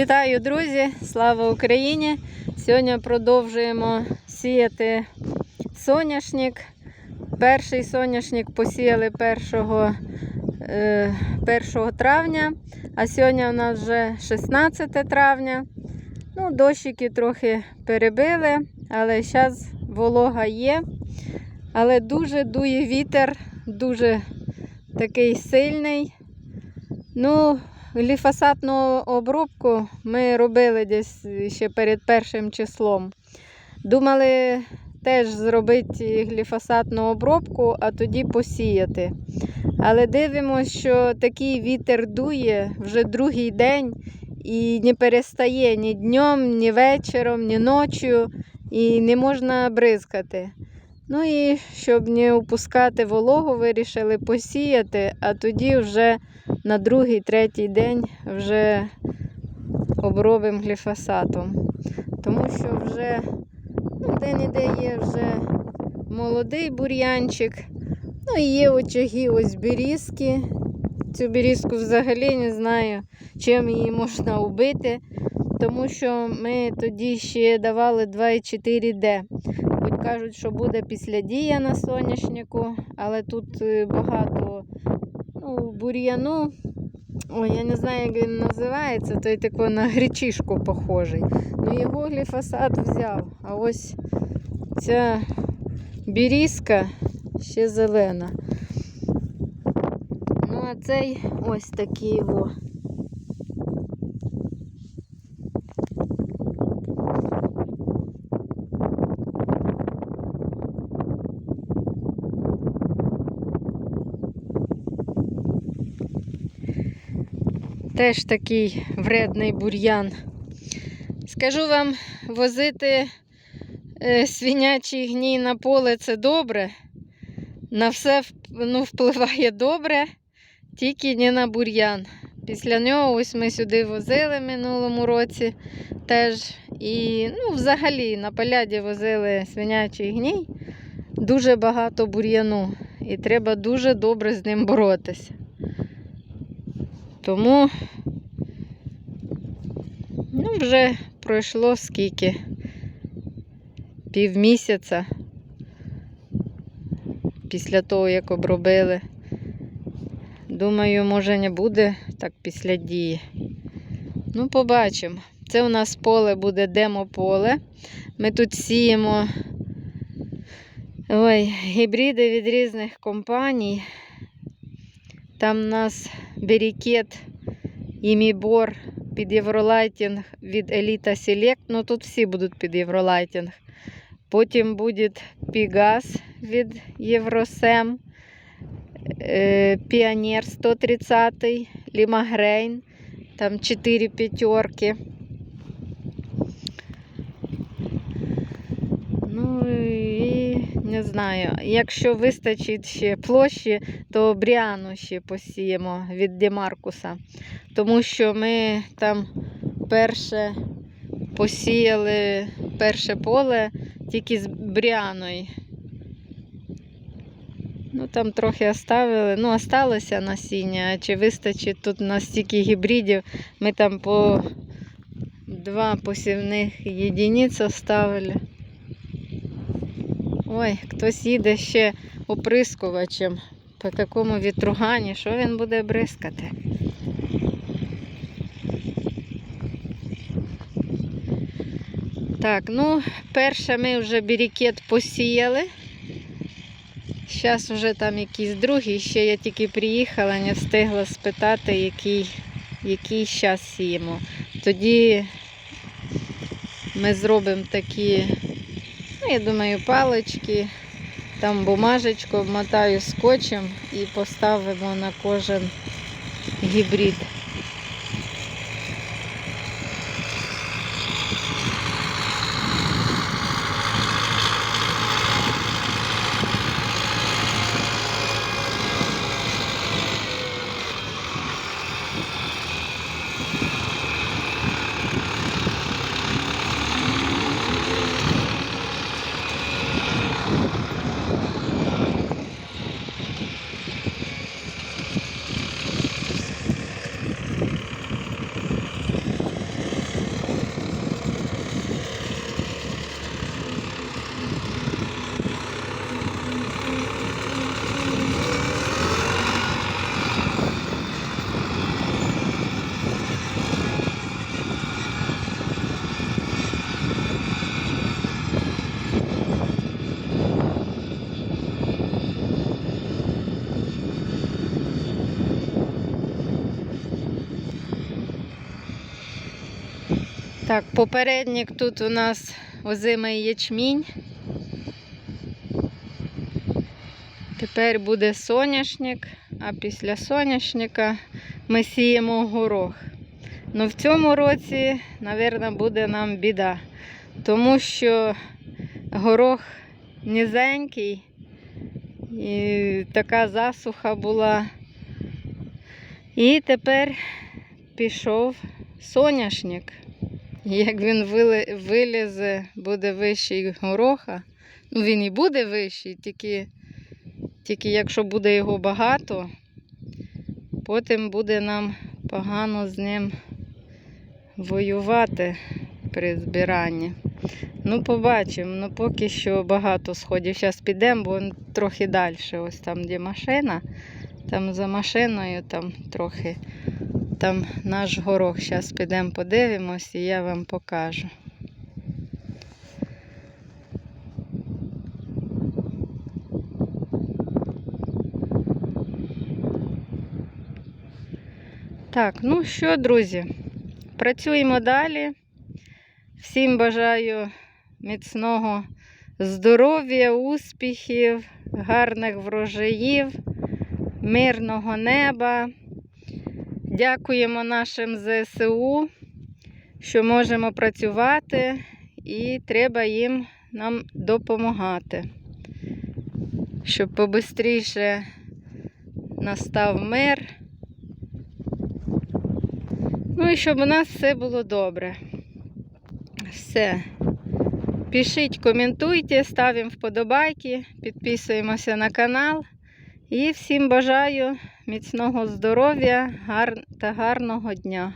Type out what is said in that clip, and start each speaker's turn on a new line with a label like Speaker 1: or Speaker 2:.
Speaker 1: Вітаю, друзі! Слава Україні! Сьогодні продовжуємо сіяти соняшник. Перший соняшник посіяли 1, е, 1 травня, а сьогодні у нас вже 16 травня. Ну, дощики трохи перебили, але зараз волога є. Але дуже дує вітер, дуже такий сильний. Ну, гліфосатну обробку ми робили десь ще перед першим числом. Думали теж зробити гліфосатну обробку, а тоді посіяти. Але дивимося, що такий вітер дує вже другий день і не перестає ні днем, ні вечором, ні ночі, і не можна бризкати. Ну і щоб не упускати вологу, вирішили посіяти, а тоді вже на другий, третій день вже обробимо гліфосатом. Тому що вже ну, де-не-де є вже молодий бур'янчик. Ну і є очаги ось берізки. Цю берізку взагалі не знаю, чим її можна убити, тому що ми тоді ще давали 2,4D. Хоч кажуть, що буде після дія на соняшнику, але тут е, багато ну, бур'яну. Ой, я не знаю, як він називається, той такий на гречишку похожий. Ну його гліфосат взяв. А ось ця бірізка ще зелена. Ну, а цей ось такий його. Теж такий вредний бур'ян. Скажу вам, возити е, свинячий гній на поле це добре. На все ну, впливає добре, тільки не на бур'ян. Після нього ось ми сюди возили минулому році теж. І ну, взагалі на поляді возили свинячий гній. Дуже багато бур'яну. І треба дуже добре з ним боротися. Тому ну, вже пройшло скільки? Півмісяця після того, як обробили. Думаю, може не буде так після дії. Ну, побачимо. Це у нас поле буде демо-поле. Ми тут сіємо ой, гібриди від різних компаній. Там у нас берікет і мібор під євролайтінг від Еліта Селект. Ну тут всі будуть під євролайтінг. Потім буде Пігас від Євросем. Е, Піонер 130, Лімагрейн, там 4 п'ятерки. Ну і не знаю, якщо вистачить ще площі, то Бріану ще посіємо від Демаркуса. Тому що ми там перше посіяли перше поле тільки з Бріаною. Ну, там трохи оставили. Ну, осталося насіння. А Чи вистачить тут настільки гібридів? Ми там по два посівних єдиниць оставили. Ой, хтось їде ще оприскувачем по такому вітругані. Що він буде бризкати? Так, ну, перше ми вже бірікет посіяли. Зараз вже там якийсь другий, ще я тільки приїхала, не встигла спитати, який, який зараз сіємо. Тоді ми зробимо такі, я думаю, палички, там бумажечку обмотаю скотчем і поставимо на кожен гібрид. Так, попередник тут у нас озимий ячмінь. Тепер буде соняшник, а після соняшника ми сіємо горох. Ну в цьому році, мабуть, буде нам біда, тому що горох низенький і така засуха була. І тепер пішов соняшник. Як він вилізе, буде вищий гороха. Ну, він і буде вищий, тільки, тільки якщо буде його багато, потім буде нам погано з ним воювати при збиранні. Ну, побачимо. Ну, поки що багато сходів. Зараз підемо, бо він трохи далі. Ось там, де машина. Там за машиною, там трохи. Там наш горох. Зараз підемо подивимось і я вам покажу. Так, ну що, друзі, працюємо далі. Всім бажаю міцного здоров'я, успіхів, гарних врожаїв, мирного неба. Дякуємо нашим ЗСУ, що можемо працювати, і треба їм нам допомагати, щоб побистріше настав мир. Ну і щоб у нас все було добре. Все. Пишіть, коментуйте, ставимо вподобайки, підписуємося на канал. І всім бажаю міцного здоров'я та гарного дня.